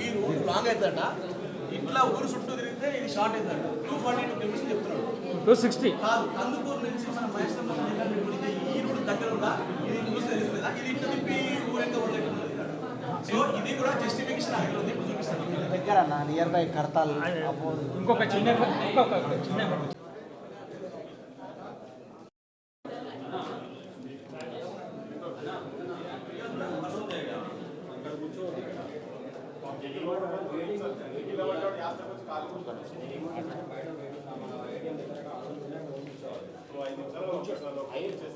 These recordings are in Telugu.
ఈ రూట్ లాంగ్ అవుతుందట ఇట్లా ఊరు చుట్టూ తిరిగితే ఇది షార్ట్ అవుతుందట. టూ ఫార్టీ టూ కిలోమీటర్స్ చెప్తున్నాడు. Two sixty. కాదు కందుకూరు నుంచి మన రూట్ దగ్గర ఉందా ఇది చూసి తెలుస్తుందా ఇది ఇట్లా తిప్పి ఊరంతా ఊరేట్టున్నది సో ఇది కూడా జస్టిఫికేషన్ అక్కడ ఉంది ఇప్పుడు చూపిస్తాను. దగ్గర అన్న నియర్ బై కడతాల్ ఇంకొక చిన్న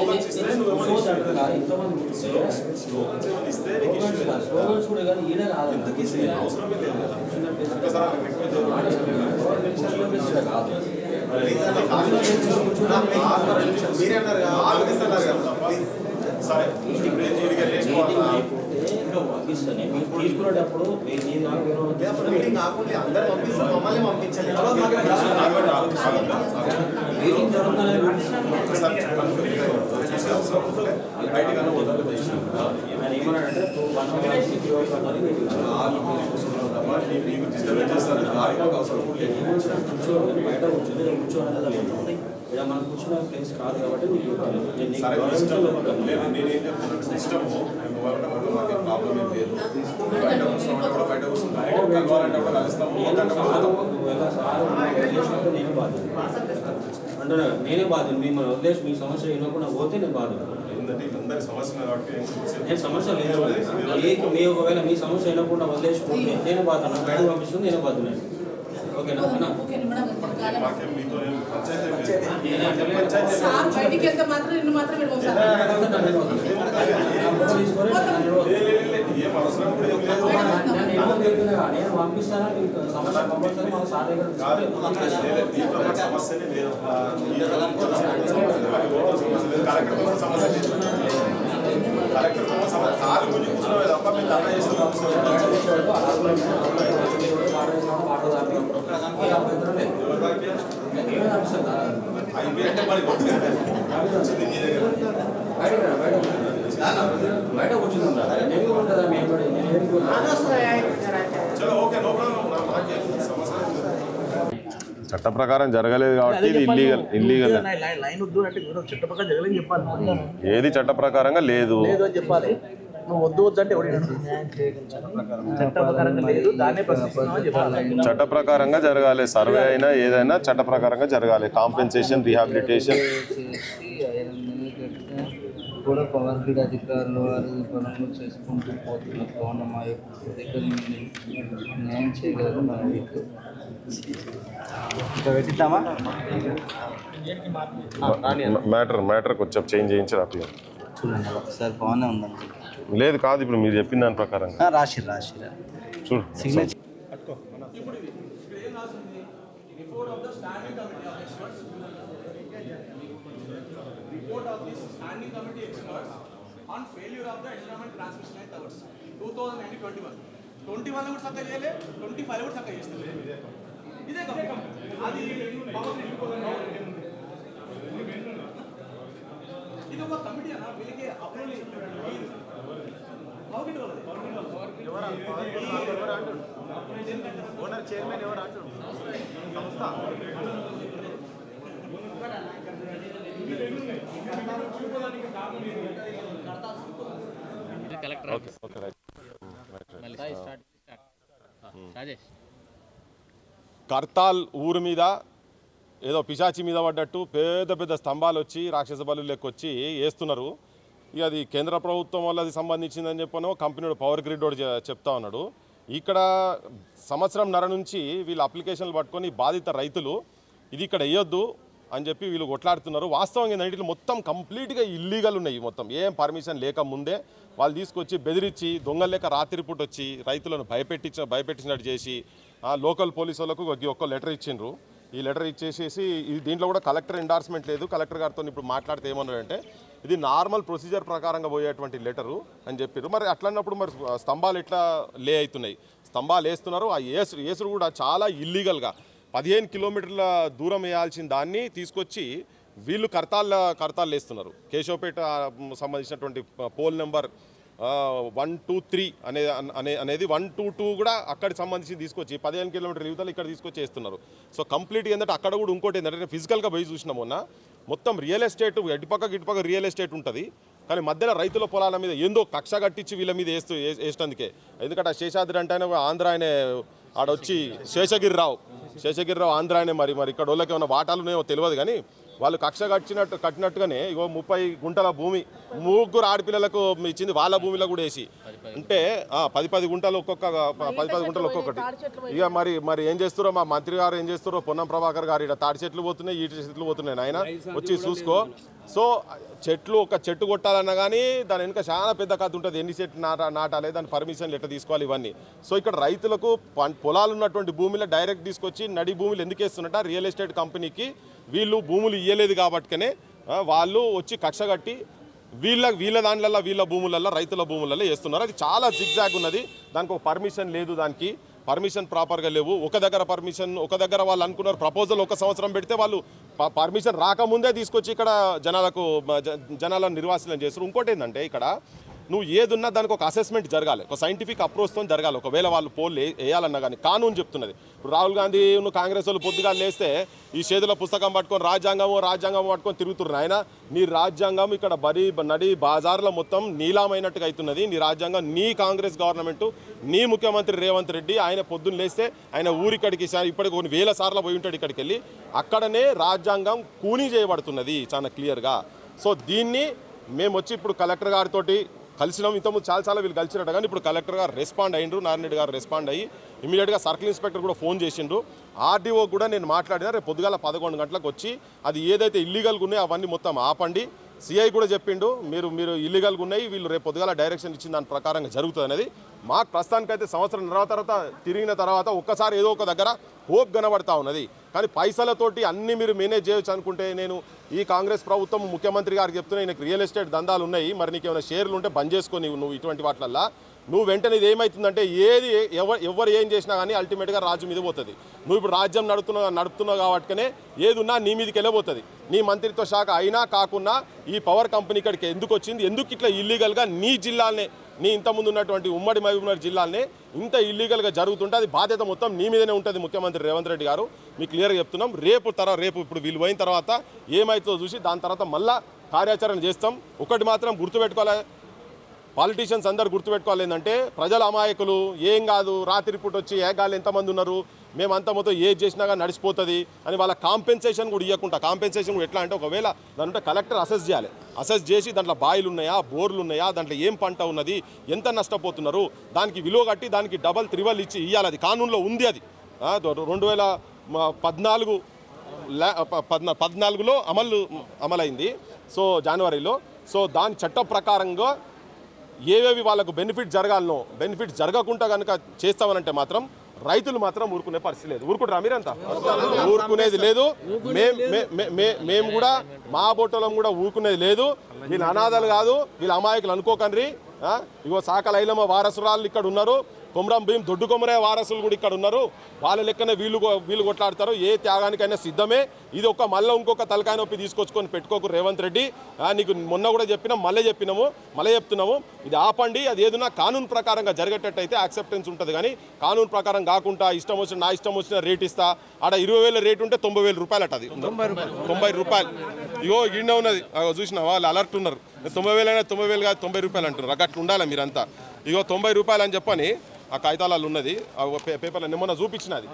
స్లోగన్స్ ఇస్తే స్లోగన్స్ కూడా కానీ ఈయన అవసరమే లేదు కదా. ఒక్కసారి మీరే అన్నారు కదా సరే ఇప్పుడు ఏం లేచిపోవాలా? పంపిస్తాను తీసుకునేటప్పుడు మీకు డిస్టర్బెన్స్ చేస్తారు దానికి అవసరం లేదు కూర్చోండి బయట కూర్చొని నేను మనం కూర్చున్న ప్లేస్ కాదు కాబట్టి నేను మీ. లేదు. నేనేం సిస్టమ్ ప్రాబ్లం ఏం లేదు. బయట కూర్చున్నామంటే కూడా బయట కలవాలంటే కూడా కలుస్తాము నేనే బాధ్యత మిమ్మల్ని వదిలేసి మీ సమస్య వినకుండా పోతే నేను వీళ్ళందరి సమస్య? నేను లేదు. మీ ఒకవేళ మీ సమస్య వినకుండా వదిలేసిపోతే నేను నా బయట పంపిస్తుంది నేను బాధ్యత బయటికి వెళ్తే మాత్రం నిన్ను మాత్రం నేను పంపిస్తాను మీకు సమస్య సార్ దగ్గర. కలెక్టర్తో కూడా సమస్య కాలు గురించి కూర్చున్నామే తప్ప మేము ధర్నా చేసిన అవసరం లేదు. అయిపోయిందంటే మరి కొద్దిగా వచ్చింది మీ దగ్గర బయట కూర్చుందా ఉంటుందా మేము కూడా. చట్ట ప్రకారం జరగలేదు కాబట్టి ఇది ఇల్లీగల్ ఇల్లీగల్ లైన్ వద్దు అంటే మీరు చుట్టుపక్కల జగలని చెప్పాలి. ఏది చట్ట ప్రకారంగా లేదు. చెప్పాలి. నువ్వు వద్దు వద్దు అంటే. చట్ట ప్రకారంగా జరగాలి. సర్వే అయినా ఏదైనా చట్ట ప్రకారంగా జరగాలి. Compensation rehabilitation. కూడా పవర్ గ్రిడ్ అధికారులు వారు పనులు చేసుకుంటూ పోతున్నారు కావున మా యొక్క న్యాయం చేయగలరు మా మీకు. ఇంకా పెట్టిద్దామా మ్యాటర్ మ్యాటర్ కొంచెం చేంజ్ చేయించి చూడండి ఒకసారి బాగానే ఉందండి. లేదు కాదు ఇప్పుడు మీరు చెప్పిన దాని ప్రకారంగా రాసిర్ రాసిర్ చూడు signature report of the standing committee of experts report of this standing committee experts on failure of the environment transmission line towers 2021 21 కూడా చక్కగా చేయలే 25 కూడా చక్కగా చేస్తారు ఇదే అది ఒక కమిటీ అన్న వీళ్ళకి అప్రూవల్ గ్రిడ్ ఓనర్ చైర్మన్ ఎవరు అంటారు సంస్థ. కర్తాల్ ఊరు మీద ఏదో పిశాచి మీద పడ్డట్టు పెద్ద పెద్ద స్తంభాలు వచ్చి రాక్షస బలు లెక్కొచ్చి వేస్తున్నారు. ఇక అది కేంద్ర ప్రభుత్వం వాళ్ళది సంబంధించిందని చెప్పను కంపెనీ పవర్ గ్రిడ్ వాడు చెప్తా ఉన్నాడు. ఇక్కడ సంవత్సరం నర నుంచి వీళ్ళు అప్లికేషన్లు పట్టుకొని బాధిత రైతులు ఇది ఇక్కడ వేయొద్దు అని చెప్పి వీళ్ళు కొట్లాడుతున్నారు. వాస్తవంగా ఏంటంటే మొత్తం కంప్లీట్గా ఇల్లీగల్ ఉన్నాయి మొత్తం. ఏం పర్మిషన్ లేక ముందే వాళ్ళు తీసుకొచ్చి బెదిరించి దొంగలేక రాత్రిపూట వచ్చి రైతులను భయపెట్టించ భయపెట్టినట్టు చేసి లోకల్ పోలీసు వాళ్ళకు ఒక- ఒక్క లెటర్ ఇచ్చిండ్రు. ఈ లెటర్ ఇచ్చేసేసి ఇది దీంట్లో కూడా కలెక్టర్ ఎండార్స్మెంట్ లేదు. కలెక్టర్ గారితో ఇప్పుడు మాట్లాడితే ఏమన్నారంటే ఇది నార్మల్ ప్రొసీజర్ ప్రకారంగా పోయేటువంటి లెటరు అని చెప్పారు. మరి అట్లన్నప్పుడు మరి స్తంభాలు ఎట్లా లే అవుతున్నాయి? స్తంభాలు వేస్తున్నారు. ఆ ఏసురు ఏసురు కూడా చాలా ఇల్లీగల్గా పదిహేను కిలోమీటర్ల దూరం వేయాల్సిన దాన్ని తీసుకొచ్చి వీళ్ళు కర్తాల కర్తాలు వేస్తున్నారు. కేశవపేట సంబంధించినటువంటి pole number one two three అనే అనే అనేది వన్ టూ టూ కూడా అక్కడికి సంబంధించి తీసుకొచ్చి పదిహేను కిలోమీటర్ యువతలు ఇక్కడ తీసుకొచ్చి వేస్తున్నారు. సో కంప్లీట్గా ఏంటంటే అక్కడ కూడా ఇంకోటి ఏంటంటే ఫిజికల్గా పోయి చూసినా మొన్న మొత్తం రియల్ ఎస్టేట్ ఎటుపక్క ఇటుపక్క రియల్ ఎస్టేట్ ఉంటుంది. కానీ మధ్యలో రైతుల పొలాల మీద ఏందో కక్ష కట్టించి వీళ్ళ మీద వేస్తూ వేసినందుకే. ఎందుకంటే ఆ శేషాద్రి అంటే ఆంధ్ర ఆయన ఆడొచ్చి శేషగిరిరావు. శేషగిరిరావు ఆంధ్ర ఆయనే మరి మరి ఇక్కడ వాళ్ళకి ఏమైనా వాటాలు ఉన్నాయో తెలియదు కానీ వాళ్ళు కక్ష కట్టినట్టు కట్టినట్టుగానే ఇగో ముప్పై గుంటల భూమి ముగ్గురు ఆడపిల్లలకు ఇచ్చింది వాళ్ళ భూమిలో కూడా వేసి. అంటే ఆ, పది పది గుంటలు ఒక్కొక్క పది పది గుంటలు ఒక్కొక్కటి. ఇక మరి మరి ఏం చేస్తారో మా మంత్రి గారు ఏం చేస్తారో పొన్నం ప్రభాకర్ గారు ఇక్కడ తాడి చెట్లు పోతున్నాయి ఈటి చెట్లు పోతున్నాయి ఆయన వచ్చి చూసుకో. సో చెట్లు ఒక చెట్టు కొట్టాలన్నా కానీ దాని వెనుక చాలా పెద్ద కథ ఉంటుంది. ఎన్ని చెట్లు నాట నాటాలి దాని పర్మిషన్లు ఎట్లా తీసుకోవాలి ఇవన్నీ. సో ఇక్కడ రైతులకు పొలాలు ఉన్నటువంటి భూమిలో డైరెక్ట్ తీసుకొచ్చి నడి భూములు ఎందుకు వేస్తున్నట్ట రియల్ ఎస్టేట్ కంపెనీకి వీళ్ళు భూములు ఇయ్యలేదు కాబట్టికనే వాళ్ళు వచ్చి కక్ష కట్టి వీళ్ళ వీళ్ళ దాంట్లల్లో వీళ్ళ భూములల్లో రైతుల భూములలో వేస్తున్నారు. అది చాలా జిగ్జాగ్ ఉన్నది. దానికి ఒక పర్మిషన్ లేదు దానికి. పర్మిషన్ ప్రాపర్గా లేవు. ఒక దగ్గర పర్మిషన్ ఒక దగ్గర వాళ్ళు అనుకున్నారు ప్రపోజల్ ఒక సంవత్సరం పెడితే వాళ్ళు పర్మిషన్ రాకముందే తీసుకొచ్చి ఇక్కడ జనాలకు జనాలను నిర్వాసనం చేస్తారు. ఇంకోటి ఏంటంటే ఇక్కడ నువ్వు ఏదున్నా దానికి ఒక అసెస్మెంట్ జరగాలి. ఒక సైంటిఫిక్ అప్రోచ్తో జరగాలి. ఒకవేళ వాళ్ళు పోల్ వేయాలన్నా కానీ కానూన్ చెప్తున్నది. ఇప్పుడు రాహుల్ గాంధీ నువ్వు కాంగ్రెస్ వాళ్ళు పొద్దుగా లేస్తే ఈ చేతిలో పుస్తకం పట్టుకొని రాజ్యాంగం రాజ్యాంగం పట్టుకొని తిరుగుతున్నారు ఆయన నీ రాజ్యాంగం ఇక్కడ బరి నడి బజార్లో మొత్తం నీలామైనట్టుగా అవుతున్నది. నీ రాజ్యాంగం నీ కాంగ్రెస్ గవర్నమెంట్ నీ ముఖ్యమంత్రి రేవంత్ రెడ్డి ఆయన పొద్దున్న లేస్తే ఆయన ఊరిక్కడికి ఇప్పటికి కొన్ని వేల సార్లు పోయి ఉంటాడు ఇక్కడికి వెళ్ళి అక్కడనే రాజ్యాంగం కూనీ చేయబడుతున్నది చాలా క్లియర్గా సో దీన్ని మేము వచ్చి ఇప్పుడు కలెక్టర్ గారితోటి కలిసినాం. ఇంతకుముందు చాలా చాలా వీళ్ళు కలిసినట్టు కానీ ఇప్పుడు కలెక్టర్ గారు రెస్పాండ్ అయ్యిండ్రు నారాయణ గారు రెస్పాండ్ అయ్యి ఇమీడియట్గా సర్కిల్ ఇన్స్పెక్టర్ కూడా ఫోన్ చేసిండ్రు. ఆర్డీఓ కూడా నేను మాట్లాడినా రేపు పొద్దుగాల పదకొండు గంటలకు వచ్చి అది ఏదైతే ఇల్లీగల్గా ఉన్నాయో అవన్నీ మొత్తం ఆపండి. సిఐ కూడా చెప్పిండు మీరు మీరు ఇల్లీగల్గా ఉన్నాయి వీళ్ళు రేపు పొద్దుగాల డైరెక్షన్ ఇచ్చిన దాని ప్రకారంగా జరుగుతుంది అనేది మాకు ప్రస్తుతానికైతే సంవత్సరం తర్వాత తర్వాత తిరిగిన తర్వాత ఒక్కసారి ఏదో ఒక దగ్గర హోప్ కనబడతా ఉన్నది. కానీ పైసలతోటి అన్ని మీరు మేనేజ్ చేయొచ్చు అనుకుంటే నేను ఈ కాంగ్రెస్ ప్రభుత్వం ముఖ్యమంత్రి గారికి చెప్తున్నా నీకు రియల్ ఎస్టేట్ దందాలు ఉన్నాయి. మరి నీకు ఏమైనా షేర్లు ఉంటే బంద్ చేసుకొని నువ్వు ఇటువంటి వాటిలల్లా. నువ్వు వెంటనే ఇది ఏమవుతుందంటే ఏది ఎవరు ఎవరు ఏం చేసినా కానీ అల్టిమేట్గా రాజు మీద పోతుంది. నువ్వు ఇప్పుడు రాజ్యం నడుతున్నా నడుపుతున్నావు కాబట్టినే ఏది ఉన్నా నీ మీదకి వెళ్ళబోతుంది. నీ మంత్రిత్వ శాఖ అయినా కాకుండా ఈ పవర్ కంపెనీ ఇక్కడికి ఎందుకు వచ్చింది? ఎందుకు ఇట్లా ఇల్లీగల్గా నీ జిల్లాలనే నీ ఇంతకుముందు ఉన్నటువంటి ఉమ్మడి మహబూబ్నగర్ జిల్లాలనే ఇంత ఇల్లీగల్గా జరుగుతుంటే అది బాధ్యత మొత్తం నీ మీదనే ఉంటుంది ముఖ్యమంత్రి రేవంత్ రెడ్డి గారు. మీకు క్లియర్గా చెప్తున్నాం. రేపు తర్వాత రేపు ఇప్పుడు వీళ్ళు పోయిన తర్వాత ఏమవుతుందో చూసి దాని తర్వాత మళ్ళా కార్యాచరణ చేస్తాం. ఒకటి మాత్రం గుర్తుపెట్టుకోవాలి. పాలిటీషియన్స్ అందరు గుర్తుపెట్టుకోవాలి ఏంటంటే ప్రజల అమాయకులు ఏం కాదు రాత్రి పూట వచ్చి ఏగాలు ఎంతమంది ఉన్నారు? మేము అంత మొత్తం ఏది చేసినా కానీ నడిచిపోతుంది అని వాళ్ళ కాంపెన్సేషన్ కూడా ఇవ్వకుండా కాంపెన్సేషన్ కూడా ఎట్లా అంటే ఒకవేళ దాంట్లో కలెక్టర్ అసెస్ చేయాలి. అసెస్ చేసి దాంట్లో బాయిలు ఉన్నాయా బోర్లు ఉన్నాయా దాంట్లో ఏం పంట ఉన్నది ఎంత నష్టపోతున్నారు దానికి విలువ కట్టి దానికి డబల్ త్రిబల్ ఇచ్చి ఇవ్వాలి అది కానూన్లో ఉంది అది. రెండు వేల పద్నాలుగు ప- పద్నాలుగులో అమలు అమలైంది. సో జనవరిలో. సో దాని చట్ట ప్రకారంగా ఏవేవి వాళ్ళకు బెనిఫిట్ జరగాలనో బెనిఫిట్ జరగకుండా కనుక చేస్తామనంటే మాత్రం రైతులు మాత్రం ఊరుకునే పరిస్థితి లేదు. ఊరుకుంటారా మీరంతా? ఊరుకునేది లేదు. మేం మే- మే- మే- మేము కూడా మా బొట్టలం కూడా ఊరుకునేది లేదు. వీళ్ళు అనాథాలు కాదు. వీళ్ళు అమాయకులు అనుకోకండి. ఆ? ఇగో సాకల ఐలమ్మ వారసురాలు ఇక్కడ ఉన్నారు. కొమరం భీం దొడ్డు కొమరే వారసులు కూడా ఇక్కడ ఉన్నారు. వాళ్ళ లెక్కనే వీళ్ళు వీళ్ళు కొట్లాడతారు. ఏ త్యాగానికైనా సిద్ధమే. ఇది ఒక మళ్ళీ ఇంకొక తలకాయ నొప్పి తీసుకొచ్చుకొని పెట్టుకోకు రేవంత్ రెడ్డి. నీకు మొన్న కూడా చెప్పినాం మళ్ళీ చెప్పినాము మళ్ళీ చెప్తున్నాము. ఇది ఆపండి. అది ఏదైనా కానూన్ ప్రకారంగా జరిగేటట్టయితే యాక్సెప్టెన్స్ ఉంటుంది. కానీ కానూన్ ప్రకారం కాకుండా ఇష్టం వచ్చిన నా ఇష్టం వచ్చిన రేట్ ఇస్తా. ఆడ ఇరవై వేల రేట్ ఉంటే తొంభై వేల రూపాయలు అట అది. తొంభై రూపాయలు. ఇగో గిన్నె ఉన్నది. చూసిన వాళ్ళు అలర్ట్ ఉన్నారు. తొంభై వేలు అయినా తొంభై వేలు కాదు తొంభై రూపాయలు అంటున్నారు. అట్లా ఉండాలి మీరంతా? ఇగో తొంభై రూపాయలు అని చెప్పని ఆ కాగితాలలో ఉన్నది. ఆ పే- పేపర్లో నిమ్మన్న చూపించినది.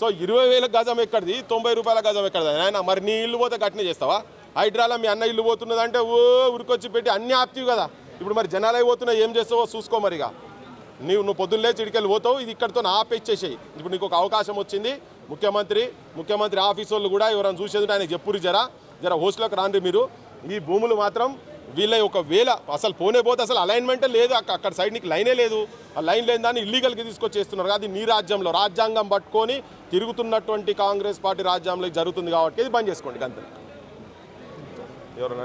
సో ఇరవై వేల గజం ఎక్కడిది? తొంభై రూపాయల గజం ఎక్కడిది? ఆయన మరి నీ ఇల్లు పోతే గట్టినే చేస్తావా? హైడ్రాలో మీ అన్న ఇల్లు పోతున్నది అంటే ఓ ఉరికొచ్చి పెట్టి అన్ని ఆప్తివి కదా. ఇప్పుడు మరి జనాలే పోతున్నా ఏం చేస్తావో చూసుకో మరిగా. నీవు నువ్వు పొద్దున్నే చిడికెళ్ళి పోతావు ఇది ఇక్కడితో ఆపేచ్చేసేయి ఇప్పుడు నీకు ఒక అవకాశం వచ్చింది. ముఖ్యమంత్రి ముఖ్యమంత్రి ఆఫీసు వాళ్ళు కూడా ఎవరైనా చూసేది ఆయన చెప్పురు జరా. జర హోస్ట్లోకి రాండి మీరు. ఈ భూములు మాత్రం వీళ్ళ ఒక వేళ అసలు పోనే పోతే అసలు అలైన్మెంటే లేదు. అక్కడ సైడ్ నీకు లైనే లేదు. ఆ లైన్ లేని దాన్ని ఇల్లీగల్కి తీసుకొచ్చేస్తున్నారు. అది నీ రాజ్యంలో. రాజ్యాంగం పట్టుకొని తిరుగుతున్నటువంటి కాంగ్రెస్ పార్టీ రాజ్యాంగంలో జరుగుతుంది కాబట్టి ఇది బంద్ చేసుకోండి అంతే. ఎవరన్నా